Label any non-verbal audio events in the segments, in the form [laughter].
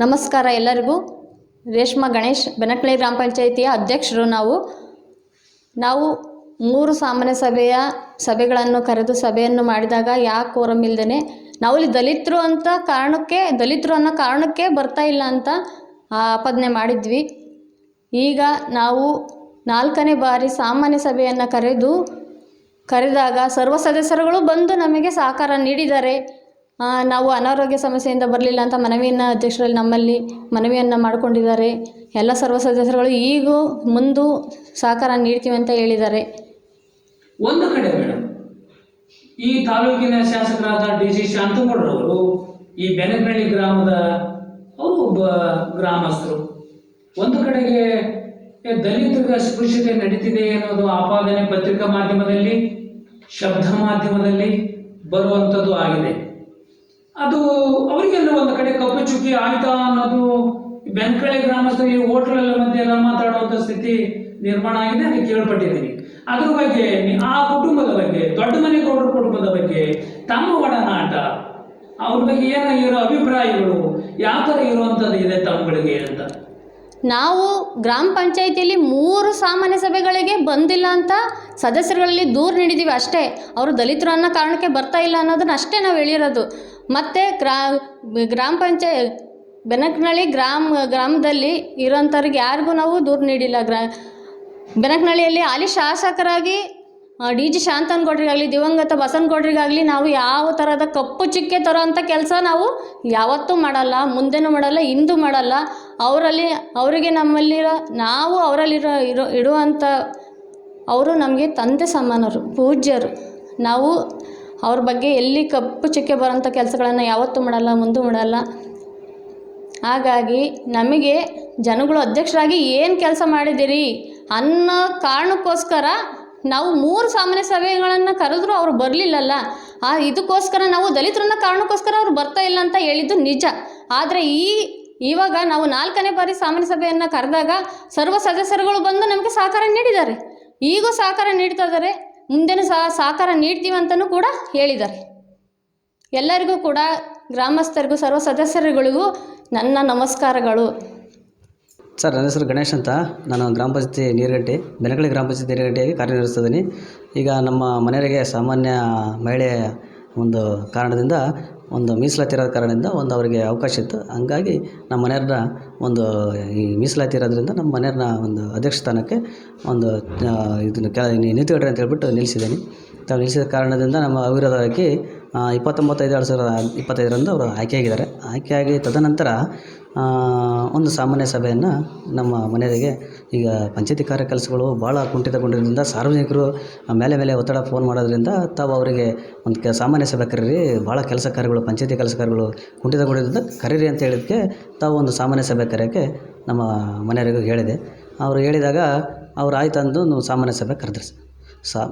ನಮಸ್ಕಾರ ಎಲ್ಲರಿಗೂ. ರೇಷ್ಮಾ ಗಣೇಶ್ ಬೆನಕ್ಳೆ ಗ್ರಾಮ ಪಂಚಾಯಿತಿಯ ಅಧ್ಯಕ್ಷರು ನಾವು. ನಾವು ಮೂರು ಸಾಮಾನ್ಯ ಸಭೆಯ ಸಭೆಗಳನ್ನು ಕರೆದು ಸಭೆಯನ್ನು ಮಾಡಿದಾಗ ಯಾಕೆ ಕೋರಂ ಇಲ್ದೇ ನಾವು ಇಲ್ಲಿ ದಲಿತರು ಅಂತ ಕಾರಣಕ್ಕೆ, ದಲಿತರು ಅನ್ನೋ ಕಾರಣಕ್ಕೆ ಬರ್ತಾ ಇಲ್ಲ ಅಂತ ಆಪಾದನೆ ಮಾಡಿದ್ವಿ. ಈಗ ನಾವು ನಾಲ್ಕನೇ ಬಾರಿ ಸಾಮಾನ್ಯ ಸಭೆಯನ್ನು ಕರೆದು, ಕರೆದಾಗ ಸರ್ವ ಸದಸ್ಯರುಗಳು ಬಂದು ನಮಗೆ ಸಹಕಾರ ನೀಡಿದ್ದಾರೆ. ನಾವು ಅನಾರೋಗ್ಯ ಸಮಸ್ಯೆಯಿಂದ ಬರಲಿಲ್ಲ ಅಂತ ಮನವಿಯನ್ನು ಅಧ್ಯಕ್ಷರಲ್ಲಿ ನಮ್ಮಲ್ಲಿ ಮನವಿಯನ್ನು ಮಾಡಿಕೊಂಡಿದ್ದಾರೆ. ಎಲ್ಲ ಸರ್ವ ಸದಸ್ಯರುಗಳು ಈಗೂ ಮುಂದೆ ಸಹಕಾರ ನೀಡ್ತೀವಿ ಅಂತ ಹೇಳಿದ್ದಾರೆ. ಒಂದು ಕಡೆ ಮೇಡಮ್ ಈ ತಾಲೂಕಿನ ಶಾಸಕರಾದ ಡಿ ಸಿ ಶಾಂತಗೌಡರವರು ಈ ಬೆನಗಳ್ಳಿ ಗ್ರಾಮದ ಅವರು ಒಬ್ಬ ಗ್ರಾಮಸ್ಥರು. ಒಂದು ಕಡೆಗೆ ದಲಿತರ ಸ್ಪೃಶ್ಯತೆ ನಡೀತಿದೆ ಅನ್ನೋದು ಆಪಾದನೆ ಪತ್ರಿಕಾ ಮಾಧ್ಯಮದಲ್ಲಿ, ಶಬ್ದ ಮಾಧ್ಯಮದಲ್ಲಿ ಬರುವಂಥದ್ದು ಆಗಿದೆ. ಅದು ಅವರಿಗೆಲ್ಲ ಒಂದು ಕಡೆ ಕಪ್ಪು ಚುಕ್ಕಿ ಆಯ್ತಾ ಅನ್ನೋದು ಬೆಂಕಳೆ ಗ್ರಾಮಸ್ಥರು ಈ ಹೋಟ್ಲಲ್ಲಿ ಮಧ್ಯೆ ಎಲ್ಲ ಮಾತಾಡುವಂಥ ಸ್ಥಿತಿ ನಿರ್ಮಾಣ ಆಗಿದೆ ಅದಕ್ಕೆ ಕೇಳ್ಪಟ್ಟಿದ್ದೀನಿ. ಅದ್ರ ಬಗ್ಗೆ ಆ ಕುಟುಂಬದ ಬಗ್ಗೆ, ದೊಡ್ಡ ಮನೆ ಗೌಡರ ಕುಟುಂಬದ ಬಗ್ಗೆ, ತಮ್ಮ ಒಡನಾಟ, ಅವ್ರ ಬಗ್ಗೆ ಏನೋ ಅಭಿಪ್ರಾಯಗಳು, ಯಾವ ಥರ ಇರುವಂಥದ್ದು ಇದೆ ತಮ್ಮಗಳಿಗೆ ಅಂತ. ನಾವು ಗ್ರಾಮ ಪಂಚಾಯಿತಿಯಲ್ಲಿ ಮೂರು ಸಾಮಾನ್ಯ ಸಭೆಗಳಿಗೆ ಬಂದಿಲ್ಲ ಅಂತ ಸದಸ್ಯರುಗಳಲ್ಲಿ ದೂರು ನೀಡಿದ್ದೀವಿ ಅಷ್ಟೇ. ಅವರು ದಲಿತರು ಅನ್ನೋ ಕಾರಣಕ್ಕೆ ಬರ್ತಾ ಇಲ್ಲ ಅನ್ನೋದನ್ನ ಅಷ್ಟೇ ನಾವು ಹೇಳಿರೋದು. ಮತ್ತು ಗ್ರಾ, ಗ್ರಾಮ ಪಂಚಾಯ ಬೆನಕನಳ್ಳಿ ಗ್ರಾಮ, ಗ್ರಾಮದಲ್ಲಿ ಇರೋಂಥವ್ರಿಗೆ ಯಾರಿಗೂ ನಾವು ದೂರು ನೀಡಿಲ್ಲ. ಗ್ರಾ, ಬೆನಕನಹಳ್ಳಿಯಲ್ಲಿ ಅಲ್ಲಿ ಶಾಸಕರಾಗಿ ಡಿ ಜಿ ಶಾಂತನಗೌಡ್ರಿಗಾಗಲಿ, ದಿವಂಗತ ಬಸನಗೌಡ್ರಿಗಾಗಲಿ ನಾವು ಯಾವ ಥರದ ಕಪ್ಪು ಚಿಕ್ಕೆ ತರೋವಂಥ ಕೆಲಸ ನಾವು ಯಾವತ್ತೂ ಮಾಡಲ್ಲ, ಮುಂದೆನೂ ಮಾಡಲ್ಲ, ಇಂದು ಮಾಡಲ್ಲ. ಅವರಲ್ಲಿ, ಅವರಿಗೆ ನಮ್ಮಲ್ಲಿರೋ, ನಾವು ಅವರಲ್ಲಿರೋ ಇರೋ ಇಡುವಂಥ ಅವರು ನಮಗೆ ತಂದೆ ಸಮಾನರು, ಪೂಜ್ಯರು. ನಾವು ಅವ್ರ ಬಗ್ಗೆ ಎಲ್ಲಿ ಕಪ್ಪು ಚುಕ್ಕೆ ಬರೋಂಥ ಕೆಲಸಗಳನ್ನು ಯಾವತ್ತೂ ಮಾಡಲ್ಲ, ಮುಂದೂ ಮಾಡಲ್ಲ. ಹಾಗಾಗಿ ನಮಗೆ ಜನಗಳು ಅಧ್ಯಕ್ಷರಾಗಿ ಏನು ಕೆಲಸ ಮಾಡಿದ್ದೀರಿ ಅನ್ನೋ ಕಾರಣಕ್ಕೋಸ್ಕರ ನಾವು ಮೂರು ಸಾಮಾನ್ಯ ಸಭೆಗಳನ್ನು ಕರೆದ್ರೂ ಅವರು ಬರಲಿಲ್ಲಲ್ಲ. ಆ, ಇದಕ್ಕೋಸ್ಕರ ನಾವು ದಲಿತರನ್ನ ಕಾರಣಕ್ಕೋಸ್ಕರ ಅವ್ರು ಬರ್ತಾ ಇಲ್ಲ ಅಂತ ಹೇಳಿದ್ದು ನಿಜ. ಆದರೆ ಈ ಇವಾಗ ನಾವು ನಾಲ್ಕನೇ ಬಾರಿ ಸಾಮಾನ್ಯ ಸಭೆಯನ್ನು ಕರೆದಾಗ ಸರ್ವ ಸದಸ್ಯರುಗಳು ಬಂದು ನಮಗೆ ಸಹಕಾರ ನೀಡಿದ್ದಾರೆ. ಈಗೂ ಸಹಕಾರ ನೀಡ್ತಾ ಇದ್ದಾರೆ. ಮುಂದೆನೂ ಸಹ ಸಹಕಾರ ನೀಡ್ತೀವಿ ಅಂತಲೂ ಕೂಡ ಹೇಳಿದ್ದಾರೆ. ಎಲ್ಲರಿಗೂ ಕೂಡ ಗ್ರಾಮಸ್ಥರಿಗೂ ಸರ್ವ ಸದಸ್ಯರುಗಳಿಗೂ ನನ್ನ ನಮಸ್ಕಾರಗಳು. ಸರ್, ನನ್ನ ಹೆಸರು ಗಣೇಶ್ ಅಂತ. ನಾನು ಗ್ರಾಮ ಪಂಚಾಯತಿ ನೀರುಗಂಟೆ ಬೆನಗಳಿ ಗ್ರಾಮ ಪಂಚಾಯತಿ ನೀರುಗಂಟೆಯಾಗಿ ಕಾರ್ಯನಿರ್ವಹಿಸ್ತಿದ್ದೀನಿ ಈಗ ನಮ್ಮ ಮನೆಯವರಿಗೆ ಸಾಮಾನ್ಯ ಮಹಿಳೆ ಒಂದು ಕಾರಣದಿಂದ ಒಂದು ಮೀಸಲಾತಿ ಇರೋ ಕಾರಣದಿಂದ ಒಂದು ಅವರಿಗೆ ಅವಕಾಶ ಇತ್ತು. ಹಂಗಾಗಿ ನಮ್ಮ ಮನೆಯವ್ರನ್ನ ಒಂದು ಈ ಮೀಸಲಾತಿ ಇರೋದ್ರಿಂದ ನಮ್ಮ ಮನೆಯವ್ರನ್ನ ಒಂದು ಅಧ್ಯಕ್ಷ ಸ್ಥಾನಕ್ಕೆ ಒಂದು ಇದನ್ನು ಕೆ ಅಂತ ಹೇಳ್ಬಿಟ್ಟು ನಿಲ್ಲಿಸಿದ್ದೀನಿ. ತಾವು ನಿಲ್ಲಿಸಿದ ಕಾರಣದಿಂದ ನಮ್ಮ ಅವಿರೋಧವಾಗಿ ಇಪ್ಪತ್ತೊಂಬತ್ತೈದು, ಎರಡು ಸಾವಿರದ ಇಪ್ಪತ್ತೈದರಂದು ಅವರು ಆಯ್ಕೆಯಾಗಿದ್ದಾರೆ. ಆಯ್ಕೆಯಾಗಿ ತದನಂತರ ಒಂದು ಸಾಮಾನ್ಯ ಸಭೆಯನ್ನು ನಮ್ಮ ಮನೆಯವರಿಗೆ ಈಗ ಪಂಚಾಯಿತಿ ಕಾರ್ಯ ಕೆಲಸಗಳು ಭಾಳ ಕುಂಠಿತಗೊಂಡಿರೋದ್ರಿಂದ ಸಾರ್ವಜನಿಕರು ಮೇಲೆ ಮೇಲೆ ಒತ್ತಡ ಫೋನ್ ಮಾಡೋದ್ರಿಂದ ತಾವು ಅವರಿಗೆ ಒಂದು ಕೆ ಸಾಮಾನ್ಯ ಸಭೆ ಕರೀರಿ ಭಾಳ ಕೆಲಸ ಕಾರ್ಯಗಳು ಪಂಚಾಯತಿ ಕೆಲಸ ಕಾರ್ಯಗಳು ಕುಂಠಿತಗೊಂಡಿರೋದ್ರಿಂದ ಕರೀರಿ ಅಂತ ಹೇಳಿದ್ದಕ್ಕೆ ತಾವು ಒಂದು ಸಾಮಾನ್ಯ ಸಭೆ ಕರೆಯೋಕ್ಕೆ ನಮ್ಮ ಮನೆಯವರಿಗೂ ಹೇಳಿದೆ. ಅವರು ಹೇಳಿದಾಗ ಅವ್ರು ಆಯ್ತು ಅಂದು ನಾವು ಸಾಮಾನ್ಯ ಸಭೆ ಕರೆದ್ರಿ ಸರ್. ಸಾ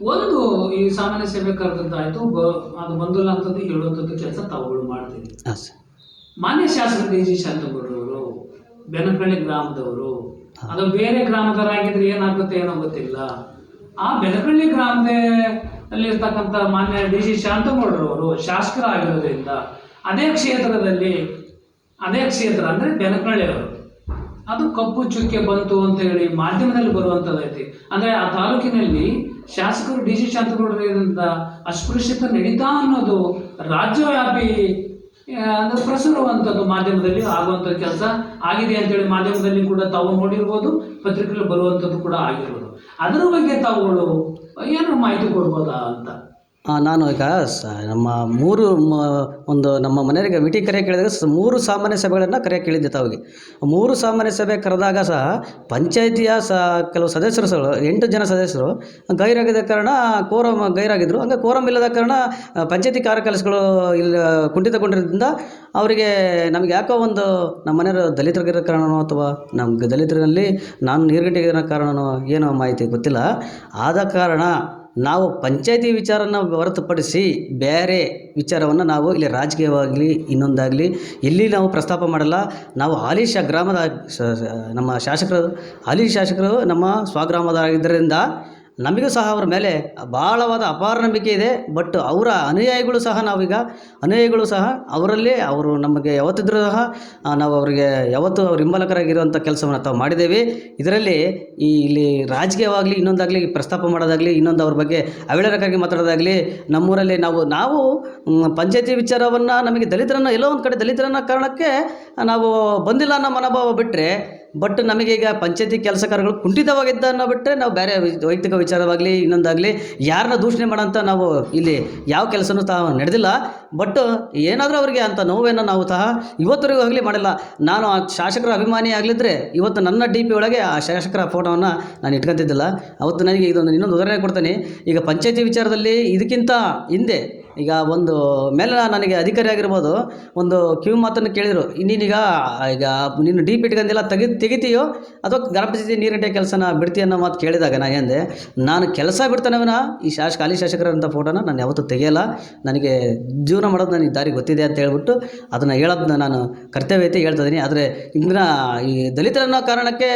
ಒಂದು ಈ ಸಾಮಾನ್ಯ ಸಭೆ ಕರೆದಂತಾಯ್ತು ಬ ಅದು ಬಂದಿಲ್ಲ ಅಂತದ್ದು ಹೇಳುವಂಥದ್ದು ಕೆಲಸ ತಾವುಗಳು ಮಾಡ್ತೀವಿ ಹಾಂ ಸರ್. ಮಾನ್ಯ ಶಾಸಕ ಡಿ ಜಿ ಶಾಂತಗೌಡರವರು ಬೆನಕಳ್ಳಿ ಗ್ರಾಮದವರು ಅದು ಬೇರೆ ಗ್ರಾಮದವರಾಗಿದ್ರೆ ಏನಾಗುತ್ತೆ ಏನೋ ಗೊತ್ತಿಲ್ಲ. ಆ ಬೆನಕಳ್ಳಿ ಗ್ರಾಮದ ಅಲ್ಲಿರ್ತಕ್ಕಂಥ ಮಾನ್ಯ ಡಿ ಜಿ ಶಾಂತಗೌಡರವರು ಶಾಸಕರಾಗಿರೋದ್ರಿಂದ ಅದೇ ಕ್ಷೇತ್ರದಲ್ಲಿ, ಅದೇ ಕ್ಷೇತ್ರ ಅಂದರೆ ಬೆನಕಳ್ಳಿಯವರು. ಅದು ಕಪ್ಪು ಚುಕ್ಕೆ ಬಂತು ಅಂತ ಹೇಳಿ ಮಾಧ್ಯಮದಲ್ಲಿ ಬರುವಂಥದ್ದೈತಿ ಅಂದರೆ ಆ ತಾಲೂಕಿನಲ್ಲಿ ಶಾಸಕರು ಡಿ ಜಿ ಶಾಂತಗೌಡರಿಂದ ಅಸ್ಪೃಶ್ಯತೆ ನಡೀತಾ ಅನ್ನೋದು ರಾಜ್ಯವ್ಯಾಪಿ ಅಂದ್ರೆ ಪ್ರಸುರುವಂಥದ್ದು ಮಾಧ್ಯಮದಲ್ಲಿ ಆಗುವಂಥ ಕೆಲಸ ಆಗಿದೆ ಅಂತೇಳಿ ಮಾಧ್ಯಮದಲ್ಲಿ ಕೂಡ ತಾವು ನೋಡಿರ್ಬೋದು, ಪತ್ರಿಕೆಗಳು ಬರುವಂಥದ್ದು ಕೂಡ ಆಗಿರ್ಬೋದು. ಅದರ ಬಗ್ಗೆ ತಾವುಗಳು ಏನಾದ್ರು ಮಾಹಿತಿ ಕೊಡ್ಬೋದಾ ಅಂತ? ನಾನು ಈಗ ನಮ್ಮ ಮೂರು ಮ- ಒಂದು ನಮ್ಮ ಮನೆಯವರಿಗೆ ಮೀಟಿಂಗ್ ಕರೆ ಕೇಳಿದಾಗ ಮೂರು ಸಾಮಾನ್ಯ ಸಭೆಗಳನ್ನು ಕರೆ ಕೇಳಿದ್ದೆ ತಾವಿಗೆ. ಮೂರು ಸಾಮಾನ್ಯ ಸಭೆ ಕರೆದಾಗ ಸಹ ಪಂಚಾಯಿತಿಯ ಸ, ಕೆಲವು ಸದಸ್ಯರು ಸಹ, ಎಂಟು ಜನ ಸದಸ್ಯರು ಗೈರಾಗಿದ್ದ ಕಾರಣ ಕೋರಮ್ ಗೈರಾಗಿದ್ದರು ಹಂಗೆ ಕೋರಮ್ ಇಲ್ಲದ ಕಾರಣ ಪಂಚಾಯಿತಿ ಪಂಚಾಯತಿ ಕಾರ್ಯ ಕೆಲಸಗಳು ಇಲ್ಲ ಕುಂಠಿತಗೊಂಡಿರೋದ್ರಿಂದ ಅವರಿಗೆ ನಮಗೆ ಯಾಕೋ ಒಂದು ನಮ್ಮ ಮನೆಯವರು ದಲಿತರಿಗಿರೋ ಕಾರಣನೋ ಅಥವಾ ನಮ್ಗೆ ದಲಿತರಲ್ಲಿ ನಾನು ನೀರ್ಗಂಟೆಗೆ ಇರೋ ಕಾರಣನೋ ಏನೋ ಮಾಹಿತಿ ಗೊತ್ತಿಲ್ಲ. ಆದ ಕಾರಣ ನಾವು ಪಂಚಾಯತಿ ವಿಚಾರನ ಹೊರತುಪಡಿಸಿ ಬೇರೆ ವಿಚಾರವನ್ನು ನಾವು ಇಲ್ಲಿ ರಾಜಕೀಯವಾಗಲಿ ಇನ್ನೊಂದಾಗಲಿ ಎಲ್ಲಿ ನಾವು ಪ್ರಸ್ತಾಪ ಮಾಡಲ್ಲ. ನಾವು ಹಾಲಿ ಶಾ ಗ್ರಾಮದ ನಮ್ಮ ಶಾಸಕರು ಹಾಲಿ ಶಾಸಕರು ನಮ್ಮ ಸ್ವಗ್ರಾಮದಾಗಿದ್ದರಿಂದ ನಮಗೂ ಸಹ ಅವರ ಮೇಲೆ ಭಾಳವಾದ ಅಪಾರ ನಂಬಿಕೆ ಇದೆ. ಬಟ್ ಅವರ ಅನುಯಾಯಿಗಳು ಸಹ ನಾವೀಗ, ಅನುಯಾಯಿಗಳು ಸಹ ಅವರಲ್ಲಿ ಅವರು ನಮಗೆ ಯಾವತ್ತಿದ್ರೂ ಸಹ ನಾವು ಅವರಿಗೆ ಯಾವತ್ತೂ ಅವ್ರ ಹಿಂಬಲಕರಾಗಿರುವಂಥ ಕೆಲಸವನ್ನು ತಾವು ಮಾಡಿದ್ದೇವೆ. ಇದರಲ್ಲಿ ಈ ಇಲ್ಲಿ ರಾಜಕೀಯವಾಗಲಿ, ಇನ್ನೊಂದಾಗಲಿ ಪ್ರಸ್ತಾಪ ಮಾಡೋದಾಗಲಿ, ಇನ್ನೊಂದು ಅವ್ರ ಬಗ್ಗೆ ಅವೇಳನಕ್ಕಾಗಿ ಮಾತಾಡೋದಾಗಲಿ, ನಮ್ಮೂರಲ್ಲಿ ನಾವು ನಾವು ಪಂಚಾಯತಿ ವಿಚಾರವನ್ನು ನಮಗೆ ದಲಿತರನ್ನು, ಎಲ್ಲೋ ಒಂದು ಕಡೆ ದಲಿತರನ್ನ ಕಾರಣಕ್ಕೆ ನಾವು ಬಂದಿಲ್ಲ ಅನ್ನೋ ಮನೋಭಾವ ಬಿಟ್ಟರೆ ಬಟ್ ನಮಗೆ ಈಗ ಪಂಚಾಯತಿ ಕೆಲಸ ಕಾರ್ಯಗಳು ಕುಂಠಿತವಾಗಿದ್ದನ್ನು ಬಿಟ್ಟರೆ ನಾವು ಬೇರೆ ವೈಯಕ್ತಿಕ ವಿಚಾರವಾಗಲಿ ಇನ್ನೊಂದಾಗಲಿ ಯಾರನ್ನ ದೂಷಣೆ ಮಾಡೋಂಥ ನಾವು ಇಲ್ಲಿ ಯಾವ ಕೆಲಸನೂ ತಾವು ನಡೆದಿಲ್ಲ. ಬಟ್ ಏನಾದರೂ ಅವರಿಗೆ ಅಂತ ನೋವನ್ನು ನಾವು ಸಹ ಇವತ್ತರೆಗೂ ಆಗಲಿ ಮಾಡಿಲ್ಲ. ನಾನು ಆ ಶಾಸಕರ ಅಭಿಮಾನಿ ಆಗಲಿದ್ರೆ ಇವತ್ತು ನನ್ನ ಡಿ ಪಿ ಒಳಗೆ ಆ ಶಾಸಕರ ಫೋಟೋವನ್ನು ನಾನು ಇಟ್ಕೊತಿದ್ದಿಲ್ಲ. ಅವತ್ತು ನನಗೆ ಇದೊಂದು ಇನ್ನೊಂದು ಉದಾಹರಣೆ ಕೊಡ್ತೇನೆ. ಈಗ ಪಂಚಾಯತಿ ವಿಚಾರದಲ್ಲಿ ಇದಕ್ಕಿಂತ ಹಿಂದೆ ಈಗ ಒಂದು ಮೇಲೆ ನನಗೆ ಅಧಿಕಾರಿ ಆಗಿರ್ಬೋದು, ಒಂದು ಕ್ಯೂ ಮಾತನ್ನು ಕೇಳಿದರು, ನೀನೀಗ, ಈಗ ನೀನು ಡಿ ಪಿ ಇಟ್ಕೊಂಡಿಲ್ಲ ತೆಗಿ, ತೆಗಿತೀಯೋ? ಅಥವಾ ಗ್ರಾಮ ಪಂಚಾಯತಿ ಕೆಲಸನ ಬಿಡ್ತೀಯ ಅನ್ನೋ ಮಾತು ಕೇಳಿದಾಗ ನಾನು ಎಂದೆ ನಾನು ಕೆಲಸ ಬಿಡ್ತಾನವನ? ಈ ಶಾಸಕ ಹಾಲಿ ಶಾಸಕರಂಥ ಫೋಟೋನ ನಾನು ಯಾವತ್ತೂ ತೆಗೆಯಲ್ಲ. ನನಗೆ ಜೀವನ ಮಾಡೋದು ನನಗೆ ದಾರಿ ಗೊತ್ತಿದೆ ಅಂತ ಹೇಳ್ಬಿಟ್ಟು ಅದನ್ನು ಹೇಳೋದನ್ನ ನಾನು ಕರ್ತವ್ಯ ಐತಿ ಹೇಳ್ತಾ ಇದ್ದೀನಿ ಆದರೆ ಇಂದಿನ ಈ ದಲಿತರನ್ನೋ ಕಾರಣಕ್ಕೆ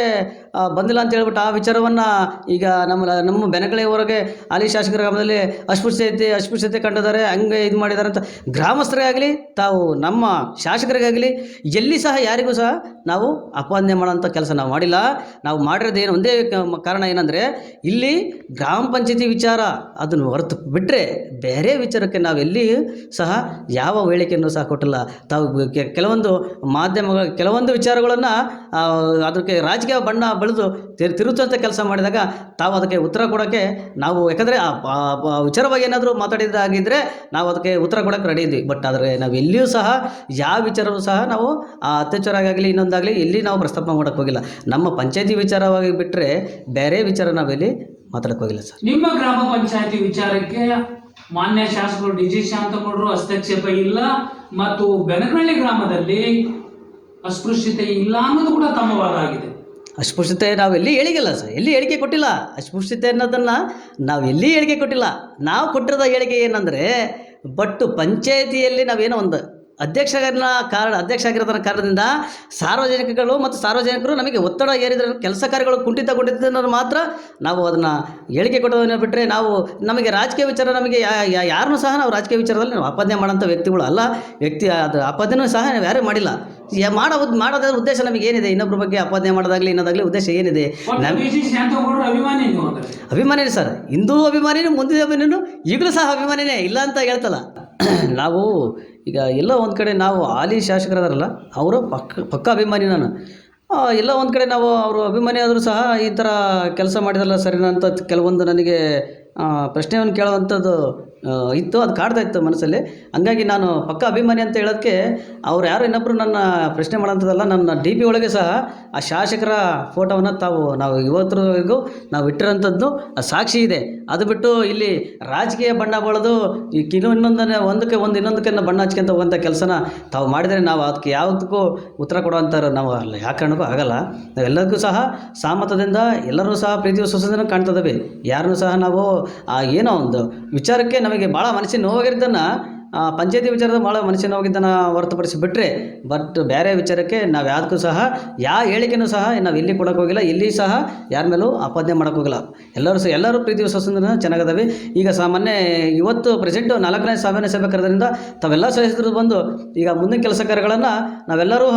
ಬಂದಿಲ್ಲ ಅಂತ ಹೇಳ್ಬಿಟ್ಟು ಆ ವಿಚಾರವನ್ನು ಈಗ ನಮ್ಮ ನಮ್ಮ ಬೆನಕಳೆಯವರೆಗೆ ಹಾಲಿ ಶಾಸಕರ ಗ್ರಾಮದಲ್ಲಿ ಅಸ್ಪೃಶ್ಯತೆ ಅಸ್ಪೃಶ್ಯತೆ ಕಂಡಿದ್ದಾರೆ, ಹಂಗೆ ಇದು ಮಾಡಿದ್ದಾರೆ ಅಂತ ಗ್ರಾಮಸ್ಥರಿಗಾಗಲಿ, ತಾವು ನಮ್ಮ ಶಾಸಕರಿಗಾಗಲಿ, ಎಲ್ಲಿ ಸಹ ಯಾರಿಗೂ ಸಹ ನಾವು ಅಪಾದನೆ ಮಾಡೋಂಥ ಕೆಲಸ ನಾವು ಮಾಡಿಲ್ಲ. ನಾವು ಮಾಡಿರೋದು ಏನು ಒಂದೇ ಕಾರಣ ಏನಂದರೆ, ಇಲ್ಲಿ ಗ್ರಾಮ ಪಂಚಾಯತಿ ವಿಚಾರ ಅದನ್ನು ಹೊರತು ಬಿಟ್ಟರೆ ಬೇರೆ ವಿಚಾರಕ್ಕೆ ನಾವು ಎಲ್ಲಿ ಸಹ ಯಾವ ಹೇಳಿಕೆಯನ್ನು ಸಹ ಕೊಟ್ಟಿಲ್ಲ. ತಾವು ಕೆಲವೊಂದು ಮಾಧ್ಯಮಗಳ, ಕೆಲವೊಂದು ವಿಚಾರಗಳನ್ನು ಅದಕ್ಕೆ ರಾಜಕೀಯ ಬಣ್ಣ ಬೆಳೆದು ತಿರು ತಿರುಚುವಂಥ ಕೆಲಸ ಮಾಡಿದಾಗ ತಾವು ಅದಕ್ಕೆ ಉತ್ತರ ಕೊಡೋಕ್ಕೆ ನಾವು, ಯಾಕಂದರೆ ವಿಚಾರವಾಗಿ ಏನಾದರೂ ಮಾತಾಡಿದಾಗಿದ್ದರೆ ನಾವು ಅದಕ್ಕೆ ಉತ್ತರ ಕೊಡೋಕ್ಕೆ ರೆಡಿ ಇದ್ವಿ. ಬಟ್ ಆದರೆ ನಾವು ಎಲ್ಲಿಯೂ ಸಹ, ಯಾವ ವಿಚಾರವೂ ಸಹ ನಾವು ಆ ಅತ್ಯಾಚಾರ ಆಗಲಿ, ಇನ್ನೊಂದಾಗಲಿ ಎಲ್ಲಿ ನಾವು ಪ್ರಸ್ತಾಪ ಮಾಡೋಕ್ಕೆ ಹೋಗಿಲ್ಲ. ನಮ್ಮ ಪಂಚಾಯತಿ ವಿಚಾರವಾಗಿ ಬಿಟ್ಟರೆ ಬೇರೆ ವಿಚಾರ ನಾವೆಲ್ಲಿ ಮಾತಾಡಕ್ಕೆ ಹೋಗಿಲ್ಲ ಸರ್. ನಿಮ್ಮ ಗ್ರಾಮ ಪಂಚಾಯತಿ ವಿಚಾರಕ್ಕೆ ಮಾನ್ಯ ಶಾಸಕರು ಡಿ ಜಿ ಶಾಂತಗೌಡರು ಹಸ್ತಕ್ಷೇಪ ಇಲ್ಲ. ಮತ್ತು ಬೆನಕಳ್ಳಿ ಗ್ರಾಮದಲ್ಲಿ ಅಸ್ಪೃಶ್ಯತೆ ಇಲ್ಲ ಅನ್ನೋದು ಕೂಡ ತಮ್ಮ ವಾದ ಆಗಿದೆ. ಅಸ್ಪೃಶ್ಯತೆ ನಾವು ಎಲ್ಲಿ ಹೇಳಿಕೆಲ್ಲ ಸರ್, ಎಲ್ಲಿ ಹೇಳಿಕೆ ಕೊಟ್ಟಿಲ್ಲ. ಅಸ್ಪೃಶ್ಯತೆ ಅನ್ನೋದನ್ನು ನಾವು ಎಲ್ಲಿ ಹೇಳಿಕೆ ಕೊಟ್ಟಿಲ್ಲ. ನಾವು ಕೊಟ್ಟಿರೋದ ಹೇಳಿಕೆ ಏನಂದರೆ, ಬಟ್ಟು ಪಂಚಾಯತಿಯಲ್ಲಿ ನಾವೇನೋ ಒಂದು ಅಧ್ಯಕ್ಷರನ್ನ ಕಾರಣ ಅಧ್ಯಕ್ಷ ಆಗಿರೋದರ ಕಾರಣದಿಂದ ಸಾರ್ವಜನಿಕಗಳು ಮತ್ತು ಸಾರ್ವಜನಿಕರು ನಮಗೆ ಒತ್ತಡ ಏರಿದ್ರೆ ಕೆಲಸ ಕಾರ್ಯಗಳು ಕುಂಠಿತಗೊಂಡಿದ್ದನ್ನು ಮಾತ್ರ ನಾವು ಅದನ್ನು ಹೇಳಿಕೆ ಕೊಡೋದನ್ನು ಬಿಟ್ಟರೆ ನಾವು ನಮಗೆ ರಾಜಕೀಯ ವಿಚಾರ ನಮಗೆ ಯಾರನ್ನು ಸಹ ನಾವು ರಾಜಕೀಯ ವಿಚಾರದಲ್ಲಿ ನಾವು ಆಪಾದನೆ ಮಾಡೋಂಥ ವ್ಯಕ್ತಿಗಳು ಅಲ್ಲ. ವ್ಯಕ್ತಿ ಅದು ಆಪಾದನೆ ಸಹ ನಾವು ಯಾರೂ ಮಾಡಿಲ್ಲ. ಮಾಡೋ ಮಾಡೋದ್ರ ಉದ್ದೇಶ ನಮಗೆ ಏನಿದೆ? ಇನ್ನೊಬ್ಬರ ಬಗ್ಗೆ ಆಪಾದನೆ ಮಾಡೋದಾಗಲಿ ಇನ್ನೋದಾಗಲಿ ಉದ್ದೇಶ ಏನಿದೆ? ಅಭಿಮಾನಿ ಸರ್. ಹಿಂದೂ ಅಭಿಮಾನಿನೂ ಮುಂದಿನ ಅಭಿಮಾನಿನೂ ಈಗಲೂ ಸಹ ಅಭಿಮಾನಿನೇ ಇಲ್ಲ ಅಂತ ಹೇಳ್ತಲ್ಲ. [clears throat] ನಾವು ಈಗ ಎಲ್ಲ ಒಂದು ಕಡೆ ನಾವು ಹಾಲಿ ಶಾಸಕರದಾರಲ್ಲ, ಅವರು ಪಕ್ಕ ಪಕ್ಕ ಅಭಿಮಾನಿ ನಾನು. ಎಲ್ಲ ಒಂದು ಕಡೆ ನಾವು ಅವರು ಅಭಿಮಾನಿ ಆದರೂ ಸಹ ಈ ಥರ ಕೆಲಸ ಮಾಡಿದಲ್ಲ ಸರಿನಾ ಅಂತ ಕೆಲವೊಂದು ನನಗೆ ಪ್ರಶ್ನೆಯನ್ನು ಕೇಳುವಂಥದ್ದು ಇತ್ತು, ಅದು ಕಾಡ್ತಾ ಇತ್ತು ಮನಸ್ಸಲ್ಲಿ. ಹಂಗಾಗಿ ನಾನು ಪಕ್ಕ ಅಭಿಮಾನಿ ಅಂತ ಹೇಳೋದಕ್ಕೆ ಅವ್ರು ಯಾರು ಇನ್ನೊಬ್ಬರು ನನ್ನ ಪ್ರಶ್ನೆ ಮಾಡೋಂಥದ್ದಲ್ಲ, ನನ್ನ ಡಿ ಪಿ ಒಳಗೆ ಸಹ ಆ ಶಾಸಕರ ಫೋಟೋವನ್ನು ತಾವು, ನಾವು ಇವತ್ತರೆಗೂ ನಾವು ಇಟ್ಟಿರೋಂಥದ್ದು, ಆ ಸಾಕ್ಷಿ ಇದೆ. ಅದು ಬಿಟ್ಟು ಇಲ್ಲಿ ರಾಜಕೀಯ ಬಣ್ಣ ಬಳದು ಈ ಕಿಲೋ ಇನ್ನೊಂದನ್ನೇ, ಒಂದಕ್ಕೆ ಒಂದು ಇನ್ನೊಂದಕ್ಕೆ ಬಣ್ಣ ಹಚ್ಕೊಂತ ಹೋಗುವಂಥ ಕೆಲಸನ ತಾವು ಮಾಡಿದರೆ ನಾವು ಅದಕ್ಕೆ ಯಾವುದಕ್ಕೂ ಉತ್ತರ ಕೊಡುವಂಥವ್ರು ನಾವು ಅಲ್ಲ, ಯಾವ ಕಾರಣಕ್ಕೂ ಆಗಲ್ಲ. ನಾವೆಲ್ಲರಿಗೂ ಸಹ ಸಾಮತದಿಂದ ಎಲ್ಲರೂ ಸಹ ಪ್ರೀತಿ ವಿಶ್ವಾಸದಿಂದ ಕಾಣ್ತದವೆ ಯಾರನ್ನೂ ಸಹ ನಾವು ಆ ಏನೋ ಒಂದು ವಿಚಾರಕ್ಕೆ ನಮಗೆ ಭಾಳ ಮನಸ್ಸಿನ ನೋವಾಗಿದ್ದನ್ನು ಪಂಚಾಯತಿ ವಿಚಾರದ ಭಾಳ ಮನಸ್ಸಿನ ಹೋಗಿದ್ದನ್ನು ಹೊರತುಪಡಿಸಿ ಬಿಟ್ಟರೆ ಬಟ್ ಬೇರೆ ವಿಚಾರಕ್ಕೆ ನಾವು ಯಾವುದಕ್ಕೂ ಸಹ ಯಾವ ಹೇಳಿಕೆಯೂ ಸಹ ನಾವು ಇಲ್ಲಿ ಕೊಡೋಕೆ ಹೋಗಿಲ್ಲ, ಇಲ್ಲಿ ಸಹ ಯಾರ ಮೇಲೂ ಆಪಾದನೆ ಮಾಡೋಕೆ ಹೋಗಿಲ್ಲ. ಎಲ್ಲರೂ ಸಹ ಎಲ್ಲರೂ ಪ್ರೀತಿ ವಿಶ್ವಾಸದಿಂದ ಚೆನ್ನಾಗಿದ್ದಾವೆ ಈಗ ಸಾಮಾನ್ಯ ಇವತ್ತು ಪ್ರೆಸೆಂಟು ನಾಲ್ಕನೇ ಸಾಮಾನ್ಯ ಸಭೆ ಕರೆದ್ರಿಂದ ತಾವೆಲ್ಲ ಸದಸ್ಯರು ಬಂದು ಈಗ ಮುಂದಿನ ಕೆಲಸ ಕಾರ್ಯಗಳನ್ನು ನಾವೆಲ್ಲರೂ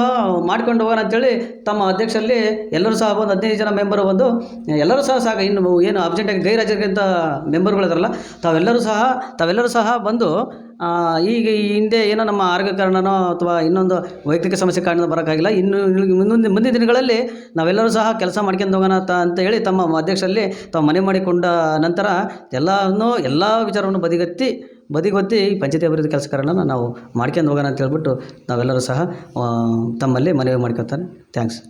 ಮಾಡ್ಕೊಂಡು ಹೋಗೋಣ ಅಂತೇಳಿ ತಮ್ಮ ಅಧ್ಯಕ್ಷರಲ್ಲಿ ಎಲ್ಲರೂ ಸಹ ಬಂದು ಹದಿನೈದು ಜನ ಮೆಂಬರು ಬಂದು, ಎಲ್ಲರೂ ಸಹ ಸಾಕು, ಇನ್ನು ಏನು ಅರ್ಜೆಂಟಾಗಿ ಗೈರಾಜರಿಗಿಂತ ಮೆಂಬರ್ಗಳಿದಾರಲ್ಲ ತಾವೆಲ್ಲರೂ ಸಹ ತಾವೆಲ್ಲರೂ ಸಹ ಬಂದು ಈಗ ಈ ಹಿಂದೆ ಏನೋ ನಮ್ಮ ಆರೋಗ್ಯ ಕಾರಣನೋ ಅಥವಾ ಇನ್ನೊಂದು ವೈಯಕ್ತಿಕ ಸಮಸ್ಯೆ ಕಾರಣ ಬರೋಕ್ಕಾಗಿಲ್ಲ. ಇನ್ನು ಮುಂದಿನ ಮುಂದಿನ ದಿನಗಳಲ್ಲಿ ನಾವೆಲ್ಲರೂ ಸಹ ಕೆಲಸ ಮಾಡ್ಕೊಂಡು ಹೋಗೋಣ ಅಂತ ಹೇಳಿ ತಮ್ಮ ಅಧ್ಯಕ್ಷರಲ್ಲಿ ತಾವು ಮನೆ ಮಾಡಿಕೊಂಡ ನಂತರ ಎಲ್ಲವನ್ನು ಎಲ್ಲ ವಿಚಾರವನ್ನು ಬದಿಗತ್ತಿ, ಬದಿಗೊತ್ತಿ ಪಂಚಾಯತಿ ಅಭಿವೃದ್ಧಿ ಕೆಲಸ ಕಾರಣನ ನಾವು ಮಾಡ್ಕೊಂಡು ಹೋಗೋಣ ಅಂತ ಹೇಳ್ಬಿಟ್ಟು ನಾವೆಲ್ಲರೂ ಸಹ ತಮ್ಮಲ್ಲಿ ಮನವಿ ಮಾಡ್ಕೊತಾರೆ ಥ್ಯಾಂಕ್ಸ್.